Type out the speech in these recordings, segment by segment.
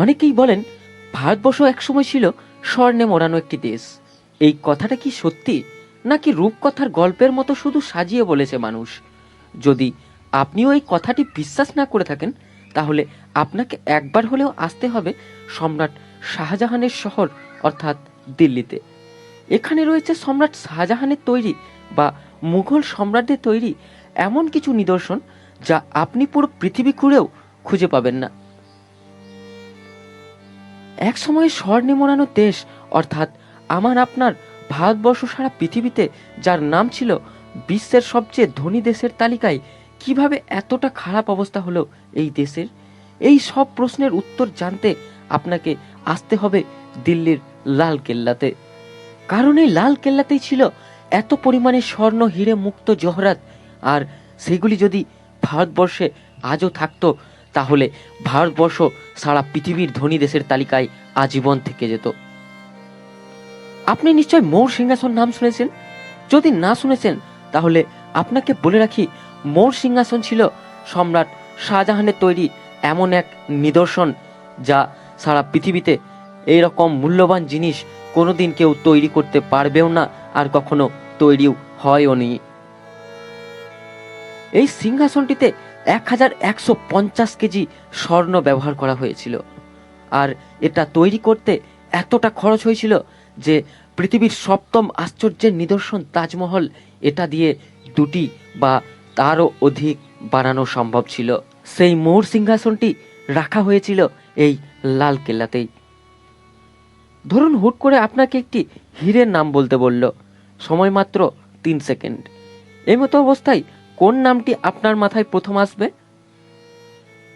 অনেকেই বলেন, ভারতবর্ষ একসময় ছিল স্বর্ণে মোড়ানো একটি দেশ। এই কথাটা কি সত্যি? নাকি রূপকথার গল্পের মতো শুধু সাজিয়ে বলেছে মানুষ? যদি আপনিও এই কথাটি বিশ্বাস না করে থাকেন, তাহলে আপনাকে একবার হলেও আসতে হবে সম্রাট শাহজাহানের শহর, অর্থাৎ দিল্লিতে। এখানে রয়েছে সম্রাট শাহজাহানের তৈরি বা মুঘল সম্রাটদের তৈরি এমন কিছু নিদর্শন যা আপনি পুরো পৃথিবী ঘুরেও খুঁজে পাবেন না। এক সময় স্বর্ণে মোড়ানো দেশ, অর্থাৎ আমার আপনার ভারতবর্ষ সারা পৃথিবীতে, যার নাম ছিল বিশ্বের সবচেয়ে ধনী দেশের তালিকায়, কীভাবে এতটা খারাপ অবস্থা হলো এই দেশের? এই সব প্রশ্নের উত্তর জানতে আপনাকে আসতে হবে দিল্লির লাল কেল্লাতে কারণ এই লাল কেল্লাতেই ছিল এত পরিমাণে স্বর্ণ, হিরে মুক্ত জহরাত, আর সেগুলি যদি ভারতবর্ষে আজও থাকতো তাহলে ভারতবর্ষ সারা পৃথিবীর ধনী দেশের তালিকায় আজীবন থেকে যেত। আপনি নিশ্চয় মৌর সিংহাসন নাম শুনেছেন? যদি না শুনেছেন, তাহলে আপনাকে বলে রাখি, মৌর সিংহাসন ছিল সম্রাট শাহজাহানের তৈরি এমন এক নিদর্শন যা সারা পৃথিবীতে এই রকম মূল্যবান জিনিস কোনোদিন কেউ তৈরি করতে পারবেও না আর কখনো তৈরিও হয়ও নি। এই সিংহাসনটিতে এক হাজার একশো পঞ্চাশ কেজি স্বর্ণ ব্যবহার করা হয়েছিল। আর এটা তৈরি করতে এতটা খরচ হয়েছিল যে পৃথিবীর সপ্তম আশ্চর্যের নিদর্শন তাজমহল এটা দিয়ে দুটি বা তারও অধিক বানানো সম্ভব ছিল। সেই মোর সিংহাসনটি রাখা হয়েছিল এই লাল কেল্লাতেই। ধরুন হুট করে আপনাকে একটি হীরের নাম বলতে বলল। সময় মাত্র তিন সেকেন্ড। এই মতো অবস্থায় কোন নামটি আপনার মাথায় প্রথম আসবে?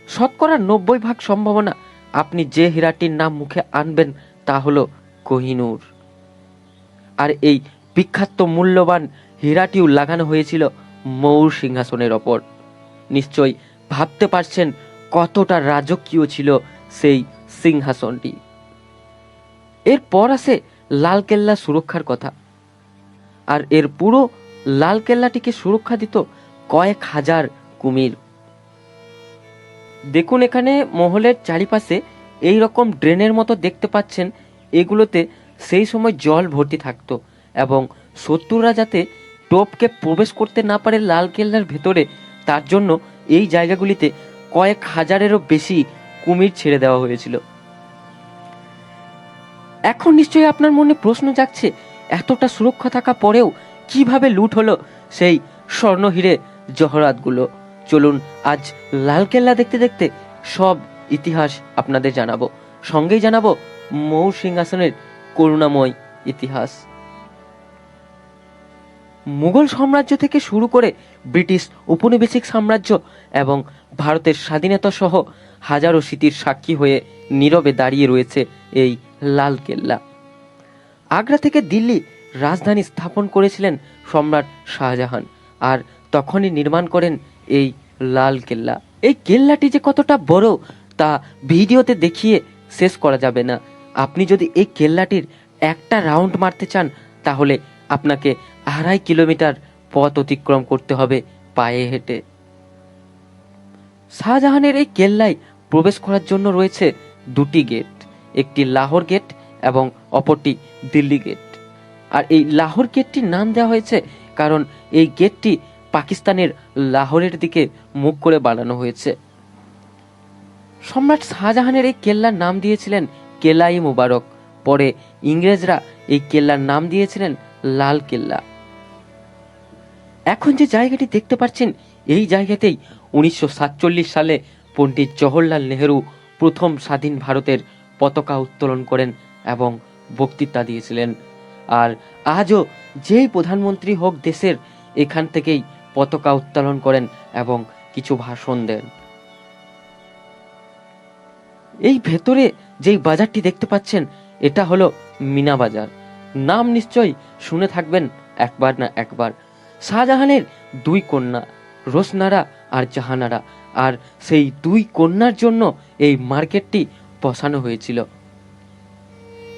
শতকরা নব্বই ভাগ সম্ভাবনা আপনি যে হীরাটির নাম মুখে আনবেন তা হলো কোহিনূর। আর এই বিখ্যাত মূল্যবান হীরাটিও লাগানো হয়েছিল মৌর সিংহাসনের ওপর। নিশ্চয়ই ভাবতে পারছেন কতটা রাজকীয় ছিল সেই সিংহাসনটি। এরপর আসে লালকেল্লা সুরক্ষার কথা। আর এর পুরো লালকেল্লাটিকে সুরক্ষা দিত কয়েক হাজার কুমির। দেখুন এখানে মহলের চারিপাশে এই রকম ড্রেনের মতো দেখতে পাচ্ছেন, এগুলোতে সেই সময় জল ভর্তি থাকতো এবং শত্রুরা যাতে টোপকে প্রবেশ করতে না পারে লাল কেল্লার ভেতরে, তার জন্য এই জায়গাগুলিতে কয়েক হাজারেরও বেশি কুমির ছেড়ে দেওয়া হয়েছিল। এখন নিশ্চয়ই আপনার মনে প্রশ্ন জাগছে, এতটা সুরক্ষা থাকা পরেও কীভাবে লুট হলো সেই স্বর্ণ হিরে জহরাতগুলো। চলুন, আজ লালকেল্লা দেখতে দেখতে সব ইতিহাস আপনাদের জানাব। সঙ্গেই জানাব মৌ সিংহাসনের করুণাময় ইতিহাস। মুঘল সাম্রাজ্য থেকে শুরু করে ব্রিটিশ উপনিবেশিক সাম্রাজ্য এবং ভারতের স্বাধীনতা সহ হাজারো স্মৃতির সাক্ষী হয়ে নীরবে দাঁড়িয়ে রয়েছে এই লাল কেল্লা আগ্রা থেকে দিল্লি রাজধানী স্থাপন করেছিলেন সম্রাট শাহজাহান। আর তখনই নির্মাণ করেন এই লাল কেল্লা। এই কেল্লাটি যে কতটা বড়, তা ভিডিওতে দেখিয়ে শেষ করা যাবে না। আপনি যদি এই কেল্লাটির একটা রাউন্ড মারতে চান, তাহলে আপনাকে আড়াই কিলোমিটার পথ অতিক্রম করতে হবে পায়ে হেঁটে। শাহজাহানের এই কেল্লায় প্রবেশ করার জন্য রয়েছে দুটি গেট, একটি লাহোর গেট এবং অপরটি দিল্লি গেট। আর এই লাহোর গেটটির নাম দেওয়া হয়েছে কারণ এই গেটটি পাকিস্তানের লাহোরের দিকে মুখ করে বানানো হয়েছে। সম্রাট শাহজাহানের এই কেল্লার নাম দিয়েছিলেন কেলাই মুবারক। পরে ইংরেজরা এই কেল্লার নাম দিয়েছিলেন লাল কেল্লা। এখন যে জায়গাটি দেখতে পাচ্ছেন, এই জায়গাতেই উনিশশো সাতচল্লিশ সালে পণ্ডিত জওহরলাল নেহেরু প্রথম স্বাধীন ভারতের পতাকা উত্তোলন করেন এবং বক্তৃতা দিয়েছিলেন। আর আজও যেই প্রধানমন্ত্রী হোক দেশের, এখান থেকেই পতাকা উত্তোলন করেন এবং কিছু ভাষণ দেন। এই ভেতরে যেই বাজারটি দেখতে পাচ্ছেন, এটা হলো মিনা বাজার। নাম নিশ্চয়ই শুনে থাকবেন একবার না একবার। শাহজাহানের দুই কন্যা, রোশনারা আর জাহানারা। আর সেই দুই কন্যার জন্য এই মার্কেটটি বসানো হয়েছিল।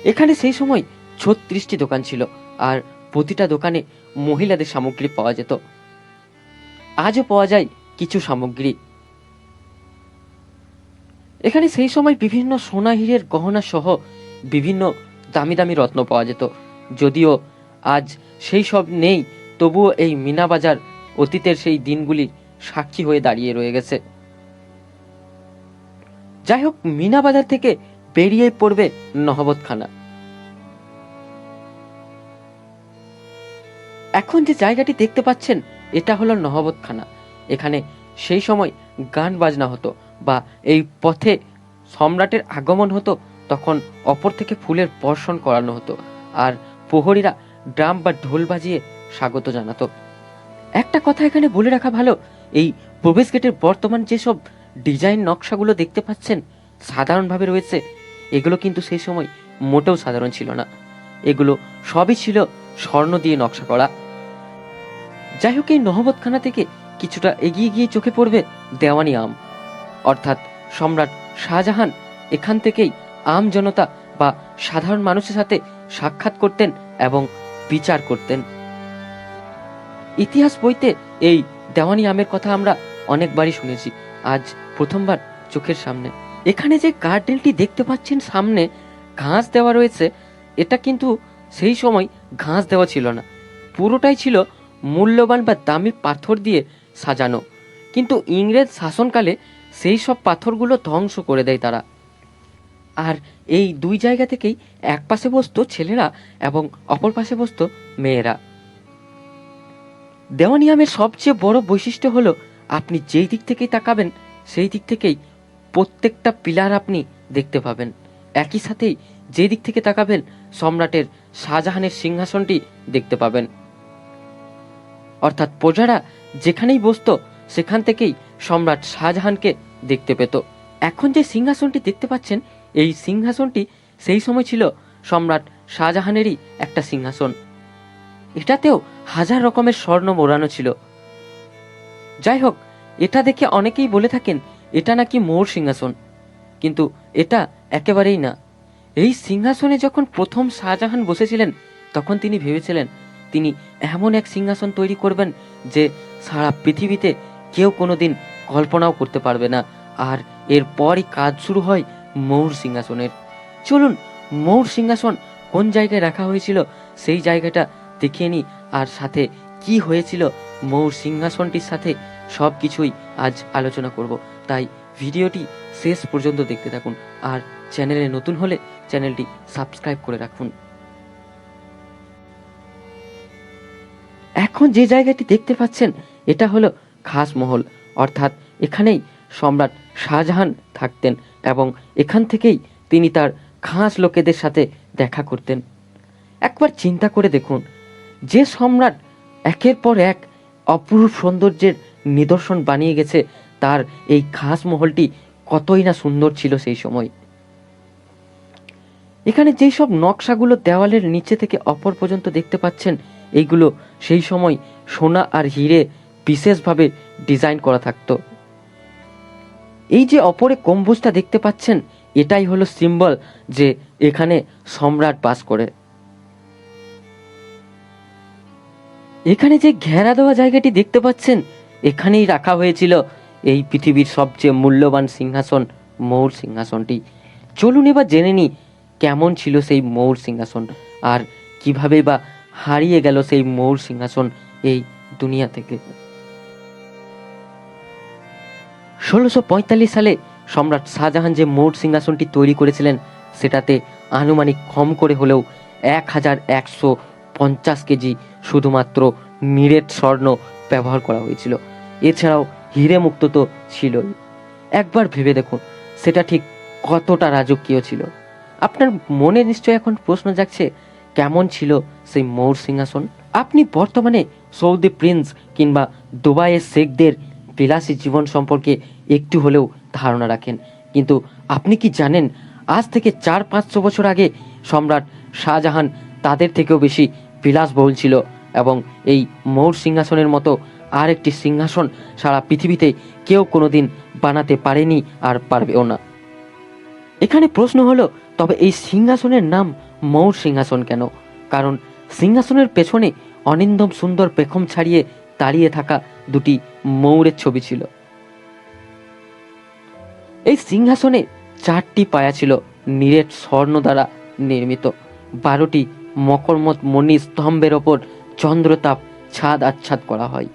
এখানে সেই সময় ছত্রিশটি দোকান ছিল, আর প্রতিটা দোকানে মহিলাদের সামগ্রী পাওয়া যেত। আজও পাওয়া যায় কিছু সামগ্রী। এখানে সেই সময় বিভিন্ন সোনা হীরের গহনা সহ বিভিন্ন দামি দামি রত্ন পাওয়া যেত। যদিও আজ সেই সব নেই, তবুও এই মিনা বাজার অতীতের সেই দিনগুলি সাক্ষী হয়ে দাঁড়িয়ে রয়ে গেছে। যাই হোক মিনা বাজার থেকে বেরিয়ে পড়বে নহবতখানা। এখন যে জায়গাটি দেখতে পাচ্ছেন এটা হলো নহবতখানা এখানে সেই সময় গান বাজনা হতো বা এই পথে সম্রাটের আগমন হতো, তখন অপর থেকে ফুলের বর্ষণ করানো হতো আর প্রহরীরা ড্রাম বা ঢোল বাজিয়ে স্বাগত জানাতো। একটা কথা এখানে বলে রাখা ভালো, এই প্রবেশ গেটের বর্তমান যেসব ডিজাইন নকশাগুলো দেখতে পাচ্ছেন, সাধারণভাবে রয়েছে, এগুলো কিন্তু সেই সময় মোটেও সাধারণ ছিল না। এগুলো সবই ছিল স্বর্ণ দিয়ে নকশা করা। যাই হোক, এই নহবতখানা থেকে কিছুটা এগিয়ে গিয়ে চোখে পড়বে দেওয়ানি আম। অর্থাৎ সম্রাট শাহজাহান এখান থেকেই আম জনতা বা সাধারণ মানুষের সাথে সাক্ষাৎ করতেন এবং বিচার করতেন। ইতিহাস বইতে এই দেওয়ানি আমের কথা আমরা অনেকবারই শুনেছি। আজ প্রথমবার চোখের সামনে। এখানে যে গার্ডেনটি দেখতে পাচ্ছেন সামনে ঘাস দেওয়া রয়েছে, এটা কিন্তু সেই সময় ঘাস দেওয়া ছিল না। পুরোটাই ছিল মূল্যবান বা দামি পাথর দিয়ে সাজানো। কিন্তু ইংরেজ শাসনকালে সেই সব পাথরগুলো ধ্বংস করে দেয় তারা। আর এই দুই জায়গা থেকেই এক পাশে বসত ছেলেরা এবং অপর পাশে বসত মেয়েরা। দেওয়ানিয়ামের সবচেয়ে বড় বৈশিষ্ট্য হলো, আপনি যেই দিক থেকেই তাকাবেন, সেই দিক থেকেই প্রত্যেকটা পিলার আপনি দেখতে পাবেন। একই সাথেই যে দিক থেকে তাকাবেন, সম্রাটের শাহজাহানের সিংহাসনটি দেখতে পাবেন। অর্থাৎ প্রজারা যেখানেই বসতো, সেখান থেকেই সম্রাট শাহজাহানকে দেখতে পেত। এখন যে সিংহাসনটি দেখতে পাচ্ছেন, এই সিংহাসনটি সেই সময় ছিল সম্রাট শাহজাহানেরই একটা সিংহাসন। এটাতেও হাজার রকমের স্বর্ণ মোড়ানো ছিল। যাই হোক, এটা দেখে অনেকেই বলে থাকেন, এটা নাকি মোর সিংহাসন। কিন্তু এটা একেবারেই না। এই সিংহাসনে যখন প্রথম শাহজাহান বসেছিলেন, তখন তিনি ভেবেছিলেন তিনি এমন এক সিংহাসন তৈরি করবেন যে সারা পৃথিবীতে কেউ কোনোদিন কল্পনাও করতে পারবে না। আর এরপরই কাজ শুরু হয় মৌর সিংহাসনের। চলুন, মৌর সিংহাসন কোন জায়গায় রাখা হয়েছিল সেই জায়গাটা দেখিয়ে নিই। আর সাথে কি হয়েছিল মৌর সিংহাসনটির সাথে সব কিছুই আজ আলোচনা করব। তাই ভিডিওটি শেষ পর্যন্ত দেখতে থাকুন। আর চ্যানেলে নতুন হলে চ্যানেলটি সাবস্ক্রাইব করে রাখুন। এখন যে জায়গাটি দেখতে পাচ্ছেন, এটা হলো খাস মহল। অর্থাৎ এখানেই সম্রাট শাহজাহান থাকতেন এবং এখান থেকেই তিনি তার খাস লোকেদের সাথে দেখা করতেন। একবার চিন্তা করে দেখুন, যে সম্রাট একের পর এক অপরূপ সৌন্দর্যের নিদর্শন বানিয়ে গেছে, তার এই খাস মহলটি কতই না সুন্দর ছিল সেই সময়। এখানে যেই সব নকশাগুলো দেওয়ালের নিচে থেকে অপর পর্যন্ত দেখতে পাচ্ছেন, এইগুলো সেই সময় সোনা আর হিরে বিশেষভাবে ডিজাইন করা থাকতো। এই যে অপরে গম্বুজটা দেখতে পাচ্ছেন, এটাই হলো সিম্বল যে এখানে সম্রাট বাস করে। এখানে যে ঘেরা দেওয়া জায়গাটি দেখতে পাচ্ছেন, এখানেই রাখা হয়েছিল এই পৃথিবীর সবচেয়ে মূল্যবান সিংহাসন, মৌর সিংহাসনটি। চলুন এবার জেনে নিই কেমন ছিল সেই মৌর সিংহাসন, আর কীভাবে বা হারিয়ে গেল সেই মৌর সিংহাসন এই দুনিয়া থেকে। ষোলোশো সালে সম্রাট শাহজাহান যে মৌর সিংহাসনটি তৈরি করেছিলেন, সেটাতে আনুমানিক কম করে হলেও এক হাজার একশো পঞ্চাশ কেজি শুধুমাত্র নিরেট স্বর্ণ ব্যবহার করা হয়েছিল। এছাড়াও হিরে মুক্ত তো ছিলই। একবার ভেবে দেখুন, সেটা ঠিক কতটা রাজকীয় ছিল। আপনার মনে নিশ্চয় এখন প্রশ্ন জাগছে কেমন ছিল সেই মৌর সিংহাসন? আপনি বর্তমানে সৌদি প্রিন্স কিংবা দুবাইয়ের শেখদের বিলাসী জীবন সম্পর্কে একটু হলেও ধারণা রাখেন। কিন্তু আপনি কি জানেন, আজ থেকে চার পাঁচশো বছর আগে সম্রাট শাহজাহান তাদের থেকেও বেশি বিলাসবহুল ছিল এবং এই মৌর সিংহাসনের মতো আর একটি সিংহাসন সারা পৃথিবীতে কেউ কোনোদিন বানাতে পারেনি আর পারবেও না। এখানে প্রশ্ন হলো, তবে এই সিংহাসনের নাম মৌর সিংহাসন কেন? কারণ সিংহাসনের পেছনে অনিন্দম সুন্দর পেখম ছাড়িয়ে দাঁড়িয়ে থাকা দুটি ময়ূরের ছবি ছিল। এই সিংহাসনে চারটি পায়া ছিল নিরেট স্বর্ণ দ্বারা নির্মিত। বারোটি মকরমত মণি স্তম্ভের ওপর চন্দ্রতাপ ছাদ আচ্ছাদ করা হয়।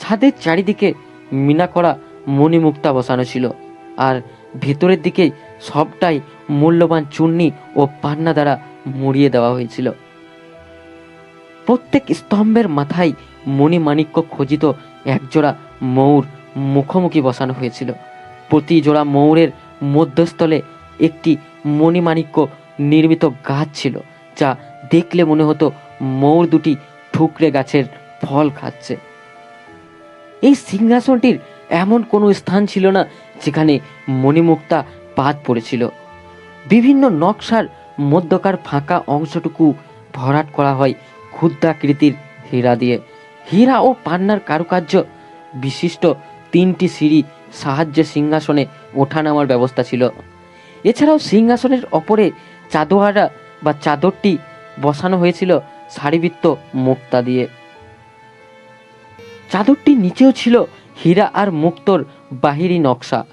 ছাদের চারিদিকে মিনা করা মণিমুক্তা বসানো ছিল আর ভেতরের দিকে সবটাই মূল্যবান চূর্ণি ও পান্না দ্বারা মুড়িয়ে দেওয়া হয়েছিল। প্রত্যেক স্তম্ভের মাথায় মণিমাণিক্য খচিত একজোড়া ময়ূর মুখোমুখি বসানো হয়েছিল। প্রতি জোড়া ময়ূরের মধ্যস্থলে একটি মণিমাণিক্য নির্মিত গাছ ছিল, যা দেখলে মনে হতো ময়ূর দুটি ঠুকরে গাছের ফল খাচ্ছে। এই সিংহাসনটির এমন কোনো স্থান ছিল না, যেখানে মণিমুক্তা বাদ পড়েছিল। বিভিন্ন নকশার মধ্যকার ফাঁকা অংশটুকু ভরাট করা হয় ক্ষুদ্রাকৃতির হীরা দিয়ে। হীরা ও পান্নার কারুকার্য। বিশিষ্ট তিনটি সিঁড়ি সাহায্যে সিংহাসনে ওঠানামার ব্যবস্থা ছিল। এছাড়াও সিংহাসনের অপরে চাদোয়ারা বা চাদরটি বসানো হয়েছিল সারিবৃত্ত মুক্তা দিয়ে। চাদরটির নিচেও ছিল হীরা আর মুক্তোর বাহিরি নকশা।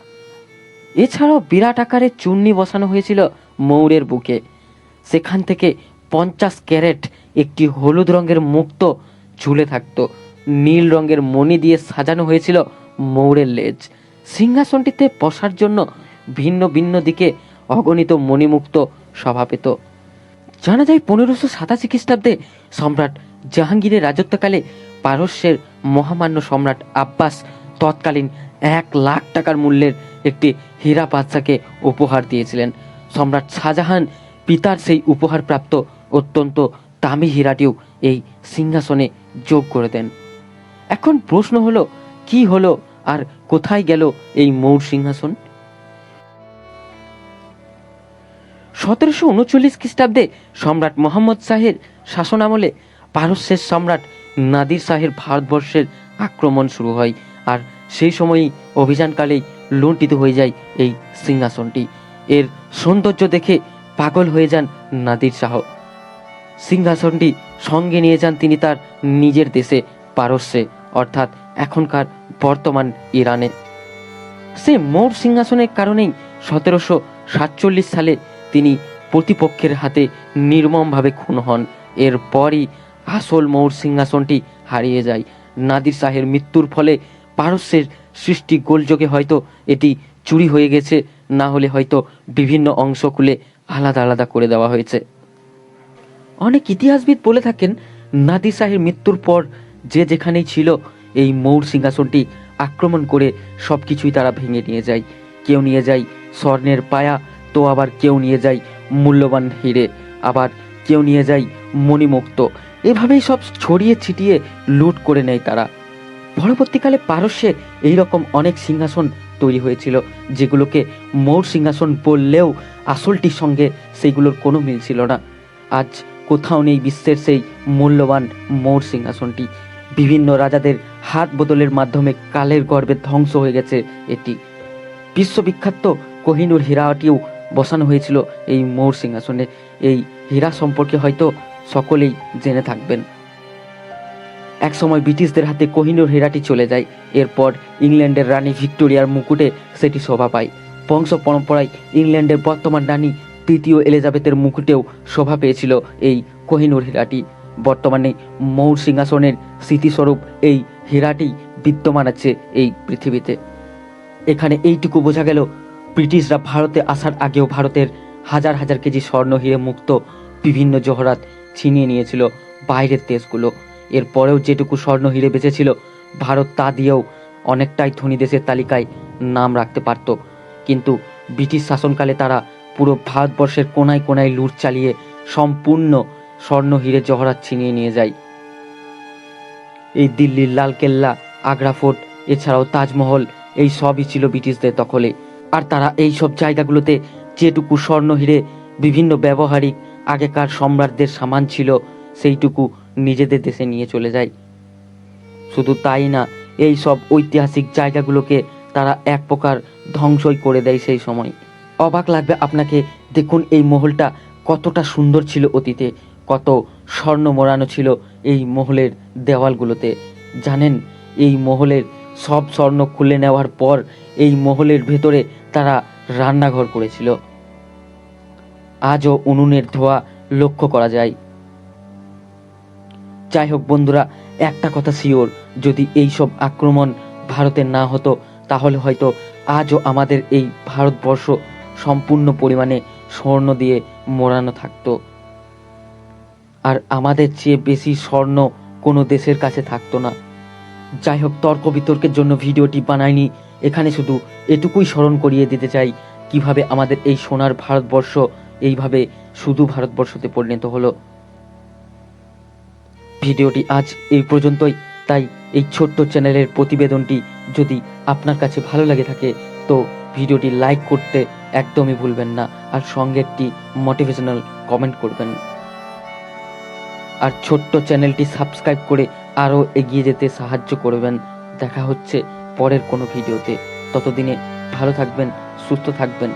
এছাড়াও বিরাট আকারে চূর্ণি বসানো হয়েছিল ময়ূরের বুকে। সেখান থেকে পঞ্চাশ ক্যারেট একটি হলুদ রঙের মুক্ত ঝুলে থাকতো। নীল রঙের মণি দিয়ে সাজানো হয়েছিল ময়ূরের লেজ। সিংহাসনটিতে বসার জন্য ভিন্ন ভিন্ন দিকে অগণিত মণিমুক্ত সভা পেত। জানা যায় পনেরোশো সাতাশি খ্রিস্টাব্দে সম্রাট জাহাঙ্গীরের রাজত্বকালে পারস্যের মহামান্য সম্রাট আব্বাস তৎকালীন এক লাখ টাকার মূল্যের একটি হীরা বাদশাকে উপহার দিয়েছিলেন। সম্রাট শাহজাহান পিতার সেই উপহারপ্রাপ্ত অত্যন্ত দামি হীরাটিও এই সিংহাসনে যোগ করে দেন। এখন প্রশ্ন হলো, কি হলো আর কোথায় গেল এই মৌর সিংহাসন? সতেরোশো উনচল্লিশ খ্রিস্টাব্দে সম্রাট মোহাম্মদ শাহের শাসনামলে পারস্যের সম্রাট নাদির শাহের ভারতবর্ষের আক্রমণ শুরু হয় আর সেই সময়ই অভিযানকালেই লুণ্ঠিত হয়ে যায় এই সিংহাসনটি। এর সৌন্দর্য দেখে পাগল হয়ে যান নাদির শাহ। সিংহাসনটি সঙ্গে নিয়ে যান তিনি তার নিজের দেশে, পারস্যে, অর্থাৎ এখনকার বর্তমান ইরানে। সে মৌর সিংহাসনের কারণেই সতেরোশো সাতচল্লিশ সালে তিনি প্রতিপক্ষের হাতে নির্মমভাবে খুন হন। এরপরই আসল মৌর সিংহাসনটি হারিয়ে যায়। নাদির শাহের মৃত্যুর ফলে পারস্যের সৃষ্টি গোলযোগে হয়তো এটি চুরি হয়ে গেছে। না হলে হয়তো বিভিন্ন অংশ খুলে আলাদা আলাদা করে দেওয়া হয়েছে। অনেক ইতিহাসবিদ বলে থাকেন নাদির শাহের মৃত্যুর পর যে যেখানেই ছিল, এই মৌর সিংহাসনটি আক্রমণ করে সব কিছুই তারা ভেঙে নিয়ে যায়। কেউ নিয়ে যায় স্বর্ণের পায়া, তো আবার কেউ নিয়ে যায় মূল্যবান হিরে, আবার কেউ নিয়ে যায় মণিমুক্ত। এভাবেই সব ছড়িয়ে ছিটিয়ে লুট করে নেয় তারা। পরবর্তীকালে পারস্যে এইরকম অনেক সিংহাসন তৈরি হয়েছিল, যেগুলোকে মৌর সিংহাসন বললেও আসলটির সঙ্গে সেইগুলোর কোনো মিল ছিল না। আজ কোথাও নেই বিশ্বের সেই মূল্যবান মৌর সিংহাসনটি। বিভিন্ন রাজাদের হাত বদলের মাধ্যমে কালের গর্ভে ধ্বংস হয়ে গেছে এটি। বিশ্ববিখ্যাত কোহিনুর হীরাটিও বসানো হয়েছিল এই মৌর সিংহাসনে। এই হীরা সম্পর্কে হয়তো সকলেই জেনে থাকবেন। একসময় ব্রিটিশদের হাতে কোহিনুর হীরাটি চলে যায়। এরপর ইংল্যান্ডের রানী ভিক্টোরিয়ার মুকুটে সেটি শোভা পায়। বংশ পরম্পরায় ইংল্যান্ডের বর্তমান রানী তৃতীয় এলিজাবেথের মুকুটেও শোভা পেয়েছিল এই কোহিনুর হীরাটি। বর্তমানে মৌর সিংহাসনের স্মৃতিস্বরূপ এই হীরাটি বিদ্যমান আছে এই পৃথিবীতে। এখানে এইটুকু বোঝা গেল, ব্রিটিশরা ভারতে আসার আগেও ভারতের হাজার হাজার কেজি স্বর্ণ হিরে মুক্ত বিভিন্ন জহরাত ছিনিয়ে নিয়েছিল বাইরের দেশগুলো। এরপরেও যেটুকু স্বর্ণ হিরে বেঁচেছিল, ভারত তা দিয়েও অনেকটাই ধনী দেশের তালিকায় নাম রাখতে পারত। কিন্তু ব্রিটিশ শাসনকালে তারা পুরো ভারতবর্ষের কোনায় কোনায় লুট চালিয়ে সম্পূর্ণ স্বর্ণ হিরে জহরাত ছিনিয়ে নিয়ে যায়। এই দিল্লির লালকেল্লা, আগ্রা ফোর্ট, এছাড়াও তাজমহল, এই সবই ছিল ব্রিটিশদের দখলে। আর তারা এই সব জায়গাগুলোতে যেটুকু স্বর্ণ হিরে, বিভিন্ন ব্যবহারিক, আগেকার সম্রাটদের সামান ছিল, সেইটুকু নিজেদের দেশে নিয়ে চলে যায়। শুধু তাই না, এই সব ঐতিহাসিক জায়গাগুলোকে তারা এক প্রকার ধ্বংসই করে দেয় সেই সময়। অবাক লাগবে আপনাকে, দেখুন এই মহলটা কতটা সুন্দর ছিল অতীতে, কত স্বর্ণ মোড়ানো ছিল এই মহলের দেওয়ালগুলোতে। জানেন, এই মহলের সব স্বর্ণ খুলে নেওয়ার পর এই মহলের ভেতরে তারা রান্নাঘর করেছিল। আজও উনুনের ধোয়া লক্ষ্য করা যায়। যাই হোক বন্ধুরা, একটা কথা শিওর যদি এই সব আক্রমণ ভারতের না হতো, তাহলে হয়তো আজও আমাদের এই ভারতবর্ষ সম্পূর্ণ পরিমাণে স্বর্ণ দিয়ে মোড়ানো থাকতো। আর আমাদের চেয়ে বেশি স্বর্ণ কোনো দেশের কাছে থাকতো না। যাই হোক, তর্ক বিতর্কের জন্য ভিডিওটি বানাইনি, এখানে শুধু এটুকুই স্মরণ করিয়ে দিতে চাই, কীভাবে আমাদের এই সোনার ভারতবর্ষ এইভাবে শুধু ভারতবর্ষতে পরিণত হলো। ভিডিওটি আজ এই পর্যন্তই। তাই এই ছোট্ট চ্যানেলের প্রতিবেদনটি যদি আপনার কাছে ভালো লাগে থাকে, তো ভিডিওটি লাইক করতে একদমই ভুলবেন না আর সঙ্গে একটি মোটিভেশনাল কমেন্ট করবেন। আর ছোট্ট চ্যানেলটি সাবস্ক্রাইব করে আরও এগিয়ে যেতে সাহায্য করবেন। দেখা হচ্ছে পরের কোনো ভিডিওতে। ততদিনে ভালো থাকবেন, সুস্থ থাকবেন।